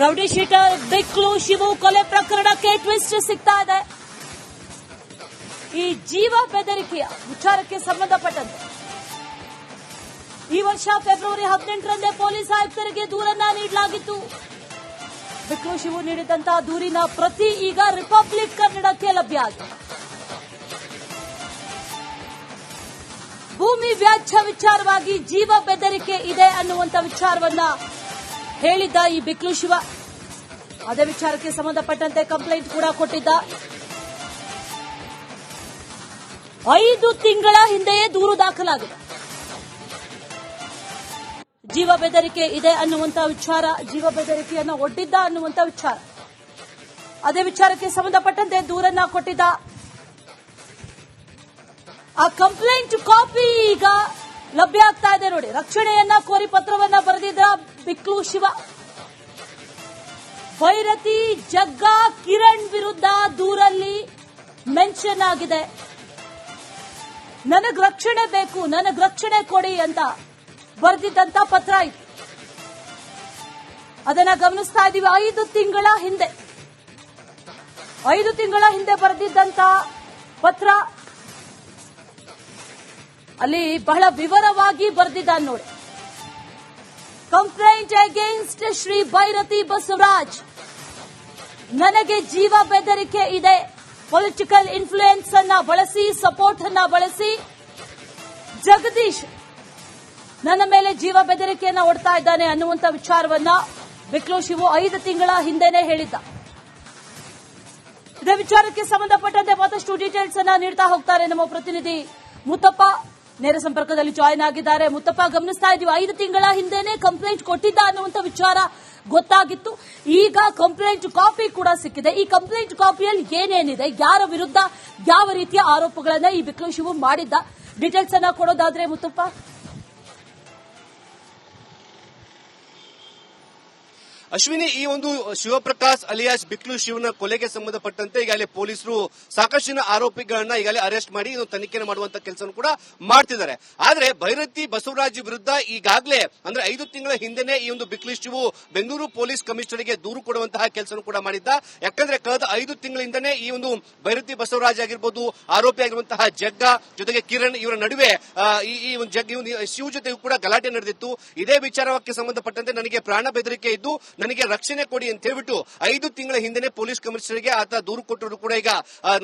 Rowdy sheeter ಬೆಕ್ಲು Shivu ಕೊಲೆ ಪ್ರಕರಣಕ್ಕೆ twist ಸಿಗ್ತಾ ಇದೆ. ಈ ಜೀವ ಬೆದರಿಕೆಯ ವಿಚಾರಕ್ಕೆ ಸಂಬಂಧಪಟ್ಟಂತೆ ಈ ವರ್ಷ ಫೆಬ್ರವರಿ ಹದಿನೆಂಟರಂದೇ ಪೊಲೀಸ್ ಆಯುಕ್ತರಿಗೆ ದೂರನ್ನ ನೀಡಲಾಗಿತ್ತು. ಬಿಕ್ಲು ಶಿವು ನೀಡಿದಂತಹ ದೂರಿನ ಪ್ರತಿ ಈಗ ರಿಪಬ್ಲಿಕ್ ಕನ್ನಡಕ್ಕೆ ಲಭ್ಯ ಆಗಿದೆ. ಭೂಮಿ ವ್ಯಾಜ್ಯ ವಿಚಾರವಾಗಿ ಜೀವ ಬೆದರಿಕೆ ಇದೆ ಅನ್ನುವಂತ ವಿಚಾರವನ್ನ ಹೇಳಿದ್ದ ಈ ಬಿಕ್ಲು ಶಿವ. ಅದೇ ವಿಚಾರಕ್ಕೆ ಸಂಬಂಧಪಟ್ಟಂತೆ ಕಂಪ್ಲೇಂಟ್ ಕೂಡ ಕೊಟ್ಟಿದ್ದ. ಐದು ತಿಂಗಳ ಹಿಂದೆಯೇ ದೂರು ದಾಖಲಾಗಿದೆ. ಜೀವ ಬೆದರಿಕೆ ಇದೆ ಅನ್ನುವಂತ ವಿಚಾರ, ಜೀವ ಬೆದರಿಕೆಯನ್ನು ಒಡ್ಡಿದ್ದ ಅನ್ನುವಂತ ವಿಚಾರ. ಅದೇ ವಿಚಾರಕ್ಕೆ ಸಂಬಂಧಪಟ್ಟಂತೆ ದೂರನ್ನ ಕೊಟ್ಟಿದ್ದ. ಆ ಕಂಪ್ಲೇಂಟ್ ಕಾಪಿ ಈಗ ಲಭ್ಯ ಆಗ್ತಾ ಇದೆ ನೋಡಿ. ರಕ್ಷಣೆಯನ್ನ ಕೋರಿ ಪತ್ರವನ್ನ ಬರೆದಿದ್ರ ಬಿಕ್ಲು ಶಿವ. ಭೈರತಿ ಜಗ್ಗಾ ಕಿರಣ್ ವಿರುದ್ಧ ದೂರಲ್ಲಿ ಮೆನ್ಷನ್ ಆಗಿದೆ. ನನಗ್ ರಕ್ಷಣೆ ಬೇಕು, ನನಗ್ ರಕ್ಷಣೆ ಕೊಡಿ ಅಂತ ಬರೆದಿದ್ದಂತ ಪತ್ರ ಇತ್ತು ಅದನ್ನ ಗಮನಿಸ್ತಾ ಇದೀವಿ ಐದು ತಿಂಗಳ ಹಿಂದೆ, ಐದು ತಿಂಗಳ ಹಿಂದೆ ಬರೆದಿದ್ದಂತ ಪತ್ರ ಅಲ್ಲಿ ಬಹಳ ವಿವರವಾಗಿ ಬರೆದಿದ್ದಾನೆ ನೋಡಿ. ಕಂಪ್ಲೇಂಟ್ ಅಗೇನ್ಸ್ಟ್ ಶ್ರೀ ಭೈರತಿ ಬಸವರಾಜ್ ನನಗೆ ಜೀವ ಬೆದರಿಕೆ ಇದೆ. ಪೊಲಿಟಿಕಲ್ ಇನ್ಫ್ಲೂಯೆನ್ಸ್ ಅನ್ನ ಬಳಸಿ ಸಪೋರ್ಟ್ ಅನ್ನ ಬಳಸಿ. ಜಗದೀಶ್ ನನ್ನ ಮೇಲೆ ಜೀವ ಬೆದರಿಕೆಯನ್ನ ಒಡ್ತಾ ಇದ್ದಾನೆ ಅನ್ನುವಂತ ವಿಚಾರವನ್ನ ಬಿಕ್ಲೋ ಶಿವು ಐದು ತಿಂಗಳ ಹಿಂದೆನೆ ಹೇಳಿದ್ದ. ಇದೇ ವಿಚಾರಕ್ಕೆ ಸಂಬಂಧಪಟ್ಟಂತೆ ಮತ್ತಷ್ಟು ಡೀಟೇಲ್ಸ್ ಅನ್ನ ನೀಡ್ತಾ ಹೋಗ್ತಾರೆ ನಮ್ಮ ಪ್ರತಿನಿಧಿ ಮುತ್ತಪ್ಪ. ನೇರ ಸಂಪರ್ಕದಲ್ಲಿ ಜಾಯಿನ್ ಆಗಿದ್ದಾರೆ. ಮುತ್ತಪ್ಪ, ಗಮನಿಸ್ತಾ ಇದೀವಿ. ಐದು ತಿಂಗಳ ಹಿಂದೆನೆ ಕಂಪ್ಲೇಂಟ್ ಕೊಟ್ಟಿದ್ದ ಅನ್ನುವಂತ ವಿಚಾರ ಗೊತ್ತಾಗಿತ್ತು. ಈಗ ಕಂಪ್ಲೇಂಟ್ ಕಾಪಿ ಕೂಡ ಸಿಕ್ಕಿದೆ. ಈ ಕಂಪ್ಲೇಂಟ್ ಕಾಪಿಯಲ್ಲಿ ಏನೇನಿದೆ, ಯಾರ ವಿರುದ್ಧ ಯಾವ ರೀತಿಯ ಆರೋಪಗಳನ್ನ ಈ ಬಿಕ್ಲೇಶವು ಮಾಡಿದ್ದ? ಡೀಟೇಲ್ಸ್ ಅನ್ನ ಕೊಡೋದಾದ್ರೆ ಮುತ್ತಪ್ಪ. ಅಶ್ವಿನಿ, ಈ ಒಂದು ಶಿವಪ್ರಕಾಶ್ ಅಲಿಯಾಸ್ ಬಿಕ್ಲು ಶಿವನ ಕೊಲೆಗೆ ಸಂಬಂಧಪಟ್ಟಂತೆ ಈಗಾಗಲೇ ಪೊಲೀಸರು ಸಾಕಷ್ಟಿನ ಆರೋಪಿಗಳನ್ನ ಈಗಾಗಲೇ ಅರೆಸ್ಟ್ ಮಾಡಿ ತನಿಖೆ ಮಾಡುವಂತ ಕೆಲಸ ಕೂಡ ಮಾಡ್ತಿದ್ದಾರೆ. ಆದ್ರೆ ಭೈರತಿ ಬಸವರಾಜ್ ವಿರುದ್ಧ ಈಗಾಗಲೇ ಅಂದ್ರೆ ಐದು ತಿಂಗಳ ಹಿಂದೆನೆ ಈ ಒಂದು ಬಿಕ್ಲು ಶಿವು ಬೆಂಗಳೂರು ಪೊಲೀಸ್ ಕಮಿಷನರ್ಗೆ ದೂರು ಕೊಡುವಂತಹ ಕೆಲಸ ಕೂಡ ಮಾಡಿದ್ದ. ಯಾಕಂದ್ರೆ ಕಳೆದ ಐದು ತಿಂಗಳಿಂದನೇ ಈ ಒಂದು ಭೈರತಿ ಬಸವರಾಜ್ ಆಗಿರ್ಬೋದು, ಆರೋಪಿ ಆಗಿರುವಂತಹ ಜಗ್ಗ ಜೊತೆಗೆ ಕಿರಣ್ ಇವರ ನಡುವೆ ಈ ಒಂದು ಜಗ್ ಶಿವ್ ಜೊತೆಗೂ ಕೂಡ ಗಲಾಟೆ ನಡೆದಿತ್ತು. ಇದೇ ವಿಚಾರಕ್ಕೆ ಸಂಬಂಧಪಟ್ಟಂತೆ ನನಗೆ ಪ್ರಾಣ ಬೆದರಿಕೆ ಇದ್ದು ನನಗೆ ರಕ್ಷಣೆ ಕೊಡಿ ಅಂತ ಹೇಳ್ಬಿಟ್ಟು ಐದು ತಿಂಗಳ ಹಿಂದೆನೆ ಪೊಲೀಸ್ ಕಮಿಷನರ್ಗೆ ಆತ ದೂರು ಕೊಟ್ಟರು ಕೂಡ ಈಗ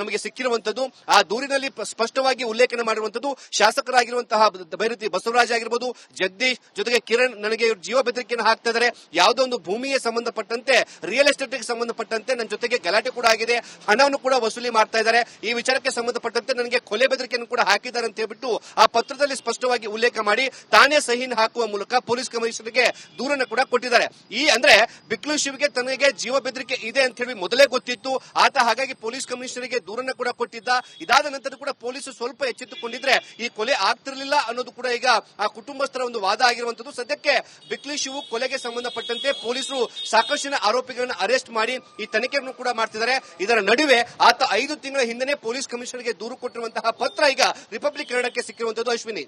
ನಮಗೆ ಸಿಕ್ಕಿರುವಂತದ್ದು ಆ ದೂರಿನಲ್ಲಿ ಸ್ಪಷ್ಟವಾಗಿ ಉಲ್ಲೇಖನ ಮಾಡಿರುವಂತದ್ದು ಶಾಸಕರಾಗಿರುವಂತಹ ಭೈರತಿ ಬಸವರಾಜ್ ಆಗಿರ್ಬೋದು, ಜಗದೀಶ್ ಜೊತೆಗೆ ಕಿರಣ್ ನನಗೆ ಇವರು ಜೀವ ಬೆದರಿಕೆಯನ್ನು ಹಾಕ್ತಾ ಇದ್ದಾರೆ. ಯಾವುದೋ ಒಂದು ಭೂಮಿಗೆ ಸಂಬಂಧಪಟ್ಟಂತೆ ರಿಯಲ್ ಎಸ್ಟೇಟ್ಗೆ ಸಂಬಂಧಪಟ್ಟಂತೆ ನನ್ನ ಜೊತೆಗೆ ಗಲಾಟೆ ಕೂಡ ಆಗಿದೆ. ಹಣವನ್ನು ಕೂಡ ವಸೂಲಿ ಮಾಡ್ತಾ ಇದ್ದಾರೆ. ಈ ವಿಚಾರಕ್ಕೆ ಸಂಬಂಧಪಟ್ಟಂತೆ ನನಗೆ ಕೊಲೆ ಬೆದರಿಕೆಯನ್ನು ಕೂಡ ಹಾಕಿದ್ದಾರೆ ಅಂತ ಹೇಳ್ಬಿಟ್ಟು ಆ ಪತ್ರದಲ್ಲಿ ಸ್ಪಷ್ಟವಾಗಿ ಉಲ್ಲೇಖ ಮಾಡಿ, ತಾನೇ ಸಹಿ ಹಾಕುವ ಮೂಲಕ ಪೊಲೀಸ್ ಕಮಿಷನರ್ಗೆ ದೂರನ್ನು ಕೂಡ ಕೊಟ್ಟಿದ್ದಾರೆ. ಈ ಅಂದ್ರೆ ಬಿಕ್ಲು ಶಿವ್ಗೆ ತನಗೆ ಜೀವ ಬೆದರಿಕೆ ಇದೆ ಅಂತ ಹೇಳಿ ಮೊದಲೇ ಗೊತ್ತಿತ್ತು. ಆತ ಹಾಗಾಗಿ ಪೊಲೀಸ್ ಕಮಿಷನರ್ಗೆ ದೂರನ್ನ ಕೂಡ ಕೊಟ್ಟಿದ್ದ. ಇದಾದ ನಂತರ ಕೂಡ ಪೊಲೀಸ್ ಸ್ವಲ್ಪ ಎಚ್ಚೆತ್ತುಕೊಂಡಿದ್ರೆ ಈ ಕೊಲೆ ಆಗ್ತಿರ್ಲಿಲ್ಲ ಅನ್ನೋದು ಕೂಡ ಈಗ ಆ ಕುಟುಂಬಸ್ಥರ ಒಂದು ವಾದ ಆಗಿರುವಂತದ್ದು ಸದ್ಯಕ್ಕೆ ಬಿಕ್ಲಿ ಶಿವು ಕೊಲೆಗೆ ಸಂಬಂಧಪಟ್ಟಂತೆ ಪೊಲೀಸರು ಸಾಕಷ್ಟಿನ ಆರೋಪಿಗಳನ್ನ ಅರೆಸ್ಟ್ ಮಾಡಿ ಈ ತನಿಖೆಯನ್ನು ಕೂಡ ಮಾಡ್ತಿದ್ದಾರೆ. ಇದರ ನಡುವೆ ಆತ ಐದು ತಿಂಗಳ ಹಿಂದೆನೆ ಪೊಲೀಸ್ ಕಮಿಷನರ್ಗೆ ದೂರು ಕೊಟ್ಟಿರುವಂತಹ ಪತ್ರ ಈಗ ರಿಪಬ್ಲಿಕ್ ಕನ್ನಡಕ್ಕೆ ಸಿಕ್ಕಿರುವಂತದ್ದು Ashwini.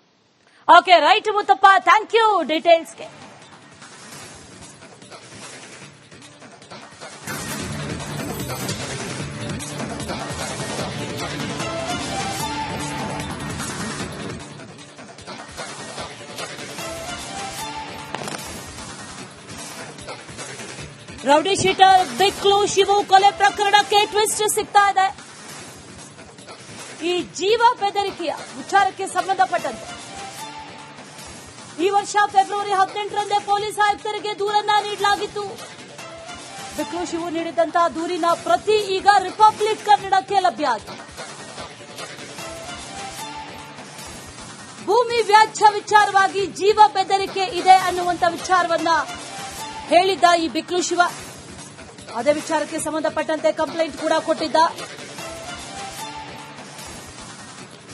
Okay right Muthappa. Thank you ಡೀಟೇಲ್ಸ್ಗೆ rowdy sheeter ದಿಕ್ಲು Shivu ಕೊಲೆ ಪ್ರಕರಣಕ್ಕೆ ಟ್ವಿಸ್ಟ್ ಸಿಗ್ತಾ ಇದೆ. ಈ ಜೀವ ಬೆದರಿಕೆಯ ವಿಚಾರಕ್ಕೆ ಸಂಬಂಧಪಟ್ಟಂತೆ ಈ ವರ್ಷ ಫೆಬ್ರವರಿ ಹದಿನೆಂಟರಂದೇ ಪೊಲೀಸ್ ಆಯುಕ್ತರಿಗೆ ದೂರನ್ನ ನೀಡಲಾಗಿತ್ತು. ಬಿಕ್ಲು ಶಿವು ನೀಡಿದಂತಹ ದೂರಿನ ಪ್ರತಿ ಈಗ ರಿಪಬ್ಲಿಕ್ ಕನ್ನಡಕ್ಕೆ ಲಭ್ಯ ಆಗಿದೆ. ಭೂಮಿ ವ್ಯಾಜ್ಯ ವಿಚಾರವಾಗಿ ಜೀವ ಬೆದರಿಕೆ ಇದೆ ಅನ್ನುವಂತ ವಿಚಾರವನ್ನ ಹೇಳಿದ್ದ ಈ ಬಿಕ್ಲು ಶಿವ. ಅದೇ ವಿಚಾರಕ್ಕೆ ಸಂಬಂಧಪಟ್ಟಂತೆ ಕಂಪ್ಲೇಂಟ್ ಕೂಡ ಕೊಟ್ಟಿದ್ದ.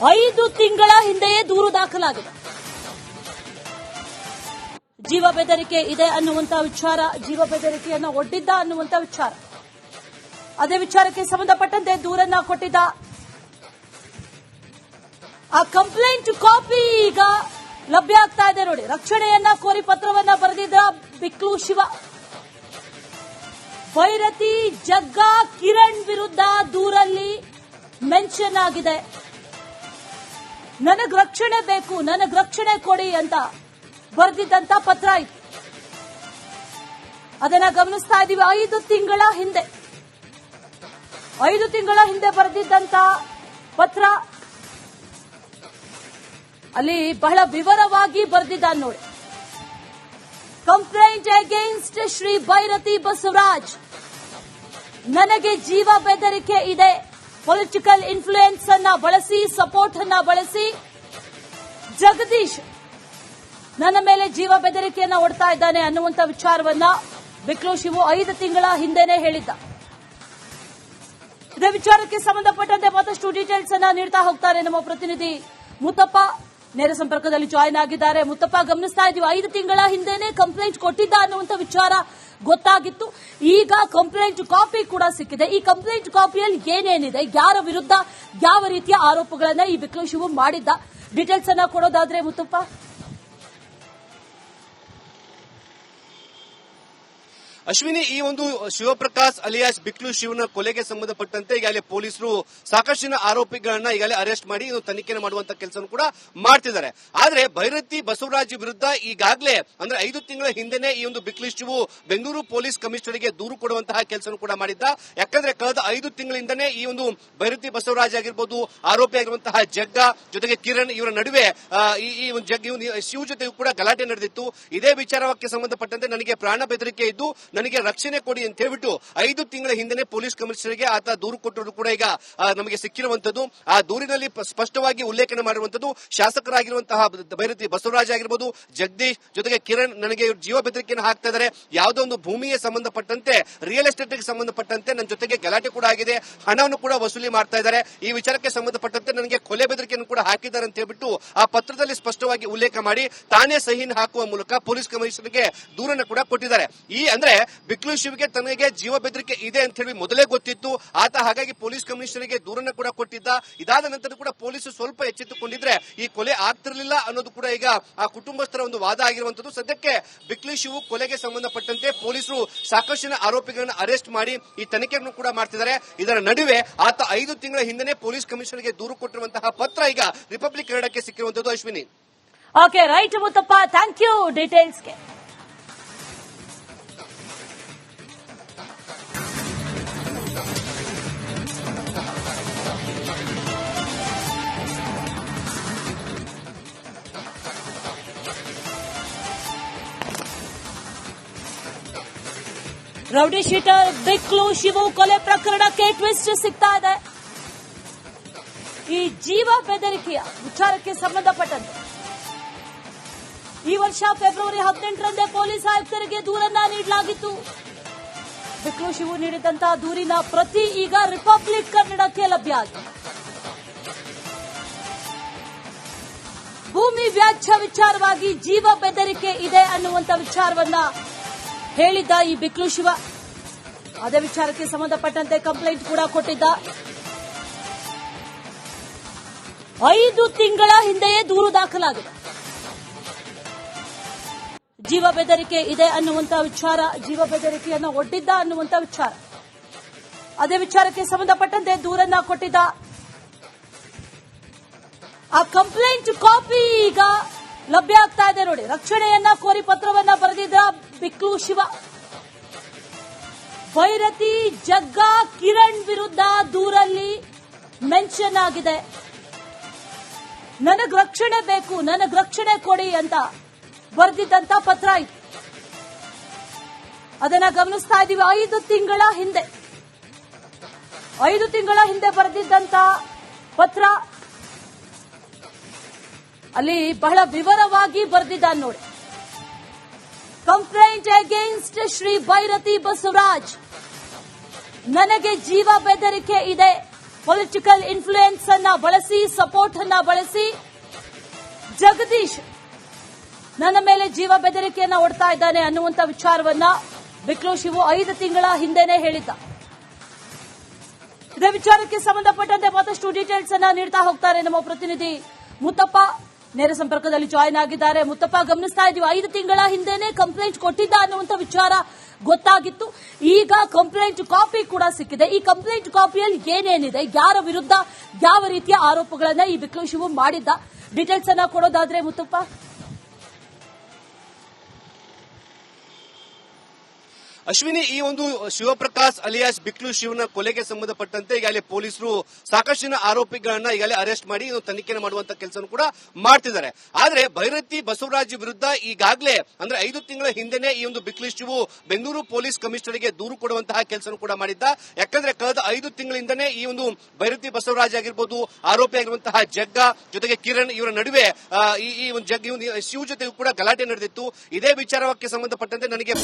ಐದು ತಿಂಗಳ ಹಿಂದೆಯೇ ದೂರು ದಾಖಲಾಗಿದೆ. ಜೀವ ಬೆದರಿಕೆ ಇದೆ ಅನ್ನುವಂತಹ ವಿಚಾರ, ಜೀವ ಬೆದರಿಕೆಯನ್ನು ಒಡ್ಡಿದ್ದ ಅನ್ನುವಂತ ವಿಚಾರ. ಅದೇ ವಿಚಾರಕ್ಕೆ ಸಂಬಂಧಪಟ್ಟಂತೆ ದೂರನ್ನ ಕೊಟ್ಟಿದ್ದ. ಆ ಕಂಪ್ಲೇಂಟ್ ಕಾಪಿ ಈಗ ಲಭ್ಯ ಆಗ್ತಾ ಇದೆ ನೋಡಿ. ರಕ್ಷಣೆಯನ್ನ ಕೋರಿ ಪತ್ರವನ್ನ ಬರೆದಿದ್ದ ಬಿಕ್ಲು ಶಿವ. ಭೈರತಿ ಜಗ್ಗಾ ಕಿರಣ್ ವಿರುದ್ಧ ದೂರಲ್ಲಿ ಮೆನ್ಷನ್ ಆಗಿದೆ. ನನಗ್ ರಕ್ಷಣೆ ಬೇಕು, ನನಗ್ ರಕ್ಷಣೆ ಕೊಡಿ ಅಂತ ಬರೆದಿದ್ದಂತ ಪತ್ರ ಇತ್ತು ಅದನ್ನ ಗಮನಿಸ್ತಾ ಇದ್ದೀವಿ. ಐದು ತಿಂಗಳ ಹಿಂದೆ, ಐದು ತಿಂಗಳ ಹಿಂದೆ ಬರೆದಿದ್ದಂತ ಪತ್ರ ಅಲ್ಲಿ ಬಹಳ ವಿವರವಾಗಿ ಬರೆದಿದ್ದಾನೆ ನೋಡಿ. ಕಂಪ್ಲೇಂಟ್ ಅಗೇನ್ಸ್ಟ್ ಶ್ರೀ ಭೈರತಿ ಬಸವರಾಜ್ ನನಗೆ ಜೀವ ಬೆದರಿಕೆ ಇದೆ. ಪೊಲಿಟಿಕಲ್ ಇನ್ಫ್ಲೂಯೆನ್ಸ್ ಅನ್ನ ಬಳಸಿ ಸಪೋರ್ಟ್ ಅನ್ನ ಬಳಸಿ. ಜಗದೀಶ್ ನನ್ನ ಮೇಲೆ ಜೀವ ಬೆದರಿಕೆಯನ್ನ ಒಡ್ತಾ ಇದ್ದಾನೆ ಅನ್ನುವಂತ ವಿಚಾರವನ್ನ ಬಿಕ್ಲೋ ಶಿವು ಐದು ತಿಂಗಳ ಹಿಂದೆನೆ ಹೇಳಿದ್ದ. ಇದೇ ವಿಚಾರಕ್ಕೆ ಸಂಬಂಧಪಟ್ಟಂತೆ ಮತ್ತಷ್ಟು ಡೀಟೇಲ್ಸ್ ಅನ್ನ ನೀಡ್ತಾ ಹೋಗ್ತಾರೆ ನಮ್ಮ ಪ್ರತಿನಿಧಿ ಮುತ್ತಪ್ಪ. ನೇರ ಸಂಪರ್ಕದಲ್ಲಿ ಜಾಯಿನ್ ಆಗಿದ್ದಾರೆ. ಮುತ್ತಪ್ಪ ಗಮನಿಸ್ತಾ ಇದೀವಿ. ಐದು ತಿಂಗಳ ಹಿಂದೆನೆ ಕಂಪ್ಲೇಂಟ್ ಕೊಟ್ಟಿದ್ದ ಅನ್ನುವಂತ ವಿಚಾರ ಗೊತ್ತಾಗಿತ್ತು. ಈಗ ಕಂಪ್ಲೇಂಟ್ ಕಾಪಿ ಕೂಡ ಸಿಕ್ಕಿದೆ. ಈ ಕಂಪ್ಲೇಂಟ್ ಕಾಪಿಯಲ್ಲಿ ಏನೇನಿದೆ, ಯಾರ ವಿರುದ್ಧ ಯಾವ ರೀತಿಯ ಆರೋಪಗಳನ್ನ ಈ ಶಿವು ಮಾಡಿದ್ದ? ಡೀಟೇಲ್ಸ್ ಅನ್ನ ಕೊಡೋದಾದ್ರೆ ಮುತ್ತಪ್ಪ? ಅಶ್ವಿನಿ, ಈ ಒಂದು ಶಿವಪ್ರಕಾಶ್ ಅಲಿಯಾಸ್ ಬಿಕ್ಲು ಶಿವನ ಕೊಲೆಗೆ ಸಂಬಂಧಪಟ್ಟಂತೆ ಈಗಾಗಲೇ ಪೊಲೀಸರು ಸಾಕಷ್ಟಿನ ಆರೋಪಿಗಳನ್ನ ಈಗಾಗಲೇ ಅರೆಸ್ಟ್ ಮಾಡಿ ತನಿಖೆ ಮಾಡುವಂತ ಕೆಲಸ ಕೂಡ ಮಾಡ್ತಿದ್ದಾರೆ. ಆದ್ರೆ ಭೈರತಿ ಬಸವರಾಜ್ ವಿರುದ್ಧ ಈಗಾಗಲೇ ಅಂದ್ರೆ ಐದು ತಿಂಗಳ ಹಿಂದೆನೆ ಈ ಒಂದು ಬಿಕ್ಲು ಶಿವು ಬೆಂಗಳೂರು ಪೊಲೀಸ್ ಕಮಿಷನರ್ಗೆ ದೂರು ಕೊಡುವಂತಹ ಕೆಲಸ ಕೂಡ ಮಾಡಿದ್ದ. ಯಾಕಂದ್ರೆ ಕಳೆದ ಐದು ತಿಂಗಳಿಂದನೇ ಈ ಒಂದು ಭೈರತಿ ಬಸವರಾಜ್ ಆಗಿರ್ಬೋದು, ಆರೋಪಿ ಆಗಿರುವಂತಹ ಜಗ್ಗ, ಜೊತೆಗೆ ಕಿರಣ್ ಇವರ ನಡುವೆ ಈ ಒಂದು ಜಗ್ ಶಿವ್ ಜೊತೆಗೂ ಕೂಡ ಗಲಾಟೆ ನಡೆದಿತ್ತು. ಇದೇ ವಿಚಾರಕ್ಕೆ ಸಂಬಂಧಪಟ್ಟಂತೆ ನನಗೆ ಪ್ರಾಣ ಬೆದರಿಕೆ ಇದ್ದು ನನಗೆ ರಕ್ಷಣೆ ಕೊಡಿ ಅಂತ ಹೇಳ್ಬಿಟ್ಟು ಐದು ತಿಂಗಳ ಹಿಂದೆನೆ ಪೊಲೀಸ್ ಕಮಿಷನರ್ಗೆ ಆತ ದೂರು ಕೊಟ್ಟರು ಕೂಡ ಈಗ ನಮಗೆ ಸಿಕ್ಕಿರುವಂತದ್ದು ಆ ದೂರಿನಲ್ಲಿ ಸ್ಪಷ್ಟವಾಗಿ ಉಲ್ಲೇಖನ ಮಾಡಿರುವಂತದ್ದು ಶಾಸಕರಾಗಿರುವಂತಹ ಭೈರತಿ ಬಸವರಾಜ್ ಆಗಿರ್ಬೋದು, ಜಗದೀಶ್ ಜೊತೆಗೆ ಕಿರಣ್ ನನಗೆ ಜೀವ ಬೆದರಿಕೆಯನ್ನು ಹಾಕ್ತಾ ಇದ್ದಾರೆ. ಯಾವುದೋ ಒಂದು ಭೂಮಿಗೆ ಸಂಬಂಧಪಟ್ಟಂತೆ ರಿಯಲ್ ಎಸ್ಟೇಟ್ಗೆ ಸಂಬಂಧಪಟ್ಟಂತೆ ನನ್ನ ಜೊತೆಗೆ ಗಲಾಟೆ ಕೂಡ ಆಗಿದೆ. ಹಣವನ್ನು ಕೂಡ ವಸೂಲಿ ಮಾಡ್ತಾ ಇದ್ದಾರೆ. ಈ ವಿಚಾರಕ್ಕೆ ಸಂಬಂಧಪಟ್ಟಂತೆ ನನಗೆ ಕೊಲೆ ಬೆದರಿಕೆಯನ್ನು ಕೂಡ ಹಾಕಿದ್ದಾರೆ ಅಂತ ಹೇಳ್ಬಿಟ್ಟು ಆ ಪತ್ರದಲ್ಲಿ ಸ್ಪಷ್ಟವಾಗಿ ಉಲ್ಲೇಖ ಮಾಡಿ, ತಾನೇ ಸಹಿನ್ ಹಾಕುವ ಮೂಲಕ ಪೊಲೀಸ್ ಕಮಿಷನರ್ಗೆ ದೂರನ್ನು ಕೂಡ ಕೊಟ್ಟಿದ್ದಾರೆ. ಈ ಅಂದ್ರೆ ಬಿಕ್ಲು ಶಿವ್ಗೆ ತನಗೆ ಜೀವ ಬೆದರಿಕೆ ಇದೆ ಅಂತ ಹೇಳಿ ಮೊದಲೇ ಗೊತ್ತಿತ್ತು. ಆತ ಹಾಗಾಗಿ ಪೊಲೀಸ್ ಕಮಿಷನರ್ಗೆ ದೂರನ್ನು ಕೂಡ ಕೊಟ್ಟಿದ್ದ. ಇದಾದ ನಂತರ ಕೂಡ ಪೊಲೀಸರು ಸ್ವಲ್ಪ ಎಚ್ಚೆತ್ತುಕೊಂಡಿದ್ರೆ ಈ ಕೊಲೆ ಆಗ್ತಿರ್ಲಿಲ್ಲ ಅನ್ನೋದು ಕೂಡ ಈಗ ಆ ಕುಟುಂಬಸ್ಥರ ಒಂದು ವಾದ ಆಗಿರುವಂತದ್ದು ಸದ್ಯಕ್ಕೆ ಬಿಕ್ಲು ಶಿವು ಕೊಲೆಗೆ ಸಂಬಂಧಪಟ್ಟಂತೆ ಪೊಲೀಸರು ಸಾಕಷ್ಟು ಆರೋಪಿಗಳನ್ನು ಅರೆಸ್ಟ್ ಮಾಡಿ ಈ ತನಿಖೆಯನ್ನು ಕೂಡ ಮಾಡ್ತಿದ್ದಾರೆ. ಇದರ ನಡುವೆ ಆತ ಐದು ತಿಂಗಳ ಹಿಂದೆನೆ ಪೊಲೀಸ್ ಕಮಿಷನರ್ಗೆ ದೂರು ಕೊಟ್ಟಿರುವಂತಹ ಪತ್ರ ಈಗ ರಿಪಬ್ಲಿಕ್ ಕನ್ನಡಕ್ಕೆ ಸಿಕ್ಕಿರುವಂತದ್ದು Ashwini. Okay right Muthappa thank you ಡೀಟೇಲ್ಸ್ಗೆ rowdy sheeter Biklu Shivu ಕೊಲೆ ಪ್ರಕರಣಕ್ಕೆ ಟ್ವಿಸ್ಟ್ ಸಿಗ್ತಾ ಇದೆ. ಈ ಜೀವ ಬೆದರಿಕೆಯ ವಿಚಾರಕ್ಕೆ ಸಂಬಂಧಪಟ್ಟಂತೆ ಈ ವರ್ಷ ಫೆಬ್ರವರಿ ಹದಿನೆಂಟರಂದೇ ಪೊಲೀಸ್ ಆಯುಕ್ತರಿಗೆ ದೂರನ್ನ ನೀಡಲಾಗಿತ್ತು. ಬಿಕ್ಲು ಶಿವು ನೀಡಿದಂತಹ ದೂರಿನ ಪ್ರತಿ ಈಗ ರಿಪಬ್ಲಿಕ್ ಕನ್ನಡಕ್ಕೆ ಲಭ್ಯ ಆಗಿದೆ. ಭೂಮಿ ವ್ಯಾಜ್ಯ ವಿಚಾರವಾಗಿ ಜೀವ ಬೆದರಿಕೆ ಇದೆ ಅನ್ನುವಂತ ವಿಚಾರವನ್ನ ಹೇಳಿದ್ದ ಈ ಬಿಕ್ಲು ಶಿವ. ಅದೇ ವಿಚಾರಕ್ಕೆ ಸಂಬಂಧಪಟ್ಟಂತೆ ಕಂಪ್ಲೇಂಟ್ ಕೂಡ ಕೊಟ್ಟಿದ್ದ. ಐದು ತಿಂಗಳ ಹಿಂದೆಯೇ ದೂರು ದಾಖಲಾಗಿದೆ. ಜೀವ ಬೆದರಿಕೆ ಇದೆ ಅನ್ನುವಂತಹ ವಿಚಾರ, ಜೀವ ಬೆದರಿಕೆಯನ್ನು ಒಡ್ಡಿದ್ದ ಅನ್ನುವಂತಹ ವಿಚಾರ. ಅದೇ ವಿಚಾರಕ್ಕೆ ಸಂಬಂಧಪಟ್ಟಂತೆ ದೂರನ್ನ ಕೊಟ್ಟಿದ್ದ. ಆ ಕಂಪ್ಲೇಂಟ್ ಕಾಪಿ ಈಗ ಲಭ್ಯ ಆಗ್ತಾ ಇದೆ ನೋಡಿ. ರಕ್ಷಣೆಯನ್ನ ಕೋರಿ ಪತ್ರವನ್ನ ಬರೆದಿದ್ದ ಬಿಕ್ಲು ಶಿವ. ಭೈರತಿ ಜಗ್ಗಾ ಕಿರಣ್ ವಿರುದ್ಧ ದೂರಲ್ಲಿ ಮೆನ್ಷನ್ ಆಗಿದೆ. ನನಗ್ ರಕ್ಷಣೆ ಬೇಕು, ನನಗ್ ರಕ್ಷಣೆ ಕೊಡಿ ಅಂತ ಬರೆದಿದ್ದಂತ ಪತ್ರ ಇತ್ತು ಅದನ್ನ ಗಮನಿಸ್ತಾ ಇದ್ದೀವಿ. ಐದು ತಿಂಗಳ ಹಿಂದೆ, ಐದು ತಿಂಗಳ ಹಿಂದೆ ಬರೆದಿದ್ದಂತ ಪತ್ರ. ಅಲ್ಲಿ ಬಹಳ ವಿವರವಾಗಿ ಬರೆದಿದ್ದಾನೆ ನೋಡಿ. ಕಂಪ್ಲೇಂಟ್ ಅಗೇನ್ಸ್ಟ್ ಶ್ರೀ ಭೈರತಿ ಬಸವರಾಜ್ ನನಗೆ ಜೀವ ಬೆದರಿಕೆ ಇದೆ. ಪೊಲಿಟಿಕಲ್ ಇನ್ಫ್ಲೂಯೆನ್ಸ್ ಅನ್ನ ಬಳಸಿ ಸಪೋರ್ಟ್ ಅನ್ನ ಬಳಸಿ. ಜಗದೀಶ್ ನನ್ನ ಮೇಲೆ ಜೀವ ಬೆದರಿಕೆಯನ್ನ ಒಡ್ತಾ ಇದ್ದಾನೆ ಅನ್ನುವಂತ ವಿಚಾರವನ್ನ ಬಿಕ್ಲೋ ಶಿವು ಐದು ತಿಂಗಳ ಹಿಂದೆನೆ ಹೇಳಿದ್ದ. ಇದೇ ವಿಚಾರಕ್ಕೆ ಸಂಬಂಧಪಟ್ಟಂತೆ ಮತ್ತಷ್ಟು ಡೀಟೇಲ್ಸ್ ಅನ್ನ ನೀಡ್ತಾ ಹೋಗ್ತಾರೆ ನಮ್ಮ ಪ್ರತಿನಿಧಿ ಮುತ್ತಪ್ಪ. ನೇರ ಸಂಪರ್ಕದಲ್ಲಿ ಜಾಯಿನ್ ಆಗಿದ್ದಾರೆ. ಮುತ್ತಪ್ಪ, ಗಮನಿಸ್ತಾ ಇದೀವಿ. ಐದು ತಿಂಗಳ ಹಿಂದೆನೆ ಕಂಪ್ಲೇಂಟ್ ಕೊಟ್ಟಿದ್ದ ಅನ್ನುವಂತ ವಿಚಾರ ಗೊತ್ತಾಗಿತ್ತು. ಈಗ ಕಂಪ್ಲೇಂಟ್ ಕಾಪಿ ಕೂಡ ಸಿಕ್ಕಿದೆ. ಈ ಕಂಪ್ಲೇಂಟ್ ಕಾಪಿಯಲ್ಲಿ ಏನೇನಿದೆ, ಯಾರ ವಿರುದ್ಧ ಯಾವ ರೀತಿಯ ಆರೋಪಗಳನ್ನ ಈ ಬಿಕ್ಲು ಶಿವು ಮಾಡಿದ್ದ? ಡೀಟೇಲ್ಸ್ ಅನ್ನ ಕೊಡೋದಾದ್ರೆ ಮುತ್ತಪ್ಪ? ಅಶ್ವಿನಿ, ಈ ಒಂದು ಶಿವಪ್ರಕಾಶ್ ಅಲಿಯಾಸ್ ಬಿಕ್ಲು ಶಿವನ ಕೊಲೆಗೆ ಸಂಬಂಧಪಟ್ಟಂತೆ ಈಗಾಗಲೇ ಪೊಲೀಸರು ಸಾಕಷ್ಟಿನ ಆರೋಪಿಗಳನ್ನ ಈಗಾಗಲೇ ಅರೆಸ್ಟ್ ಮಾಡಿ ತನಿಖೆ ಮಾಡುವಂತ ಕೆಲಸ ಕೂಡ ಮಾಡ್ತಿದ್ದಾರೆ. ಆದ್ರೆ ಭೈರತಿ ಬಸವರಾಜ್ ವಿರುದ್ಧ ಈಗಾಗಲೇ ಅಂದ್ರೆ ಐದು ತಿಂಗಳ ಹಿಂದೆನೆ ಈ ಒಂದು ಬಿಕ್ಲು ಶಿವು ಬೆಂಗಳೂರು ಪೊಲೀಸ್ ಕಮಿಷನರ್ಗೆ ದೂರು ಕೊಡುವಂತಹ ಕೆಲಸ ಕೂಡ ಮಾಡಿದ್ದ. ಯಾಕಂದ್ರೆ ಕಳೆದ ಐದು ತಿಂಗಳಿಂದನೇ ಈ ಒಂದು ಭೈರತಿ ಬಸವರಾಜ್ ಆಗಿರ್ಬೋದು, ಆರೋಪಿ ಆಗಿರುವಂತಹ ಜಗ್ಗ ಜೊತೆಗೆ ಕಿರಣ್ ಇವರ ನಡುವೆ ಈ ಒಂದು ಜಗ್ ಶಿವ್ ಜೊತೆಗೂ ಕೂಡ ಗಲಾಟೆ ನಡೆದಿತ್ತು. ಇದೇ ವಿಚಾರಕ್ಕೆ ಸಂಬಂಧಪಟ್ಟಂತೆ ನನಗೆ